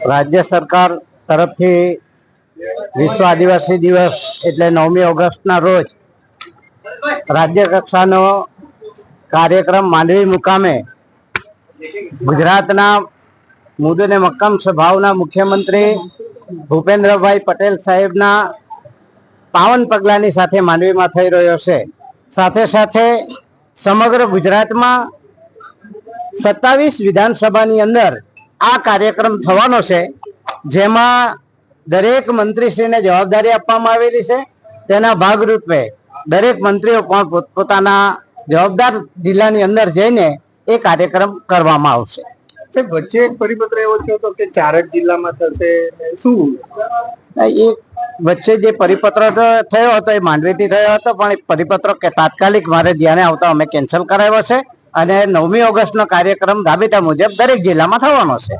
રાજ્ય સરકાર તરફથી વિશ્વ આદિવાસી દિવસ એટલે નવમી ઓગસ્ટના રોજ રાજ્ય કક્ષાનો કાર્યક્રમ માંડવી મુકામે ગુજરાતના મુદ અને મક્કમ સ્વભાવના મુખ્યમંત્રી ભૂપેન્દ્રભાઈ પટેલ સાહેબના પાવન પગલાની સાથે માંડવીમાં થઈ રહ્યો છે. સાથે સાથે સમગ્ર ગુજરાતમાં સત્તાવીસ વિધાનસભાની અંદર આ કાર્યક્રમ થવાનો છે જેમાં દરેક મંત્રીશ્રીને જવાબદારી આપવામાં આવેલી છે. તેના ભાગરૂપે દરેક મંત્રીઓ પણ પોતપોતાના જવાબદાર જિલ્લાની અંદર જઈને એ કાર્યક્રમ કરવામાં આવશે. વચ્ચે એક પરિપત્ર એવો થયો હતો કે ચાર જ જિલ્લામાં થશે શું? એ વચ્ચે જે પરિપત્ર થયો હતો એ માંડવીથી થયો હતો પણ એ પરિપત્ર કે તાત્કાલિક મારે ધ્યાને આવતા અમે કેન્સલ કરાવ્યો છે. અને નવમી ઓગસ્ટનો કાર્યક્રમ રાબેતા મુજબ દરેક જિલ્લામાં થવાનો છે.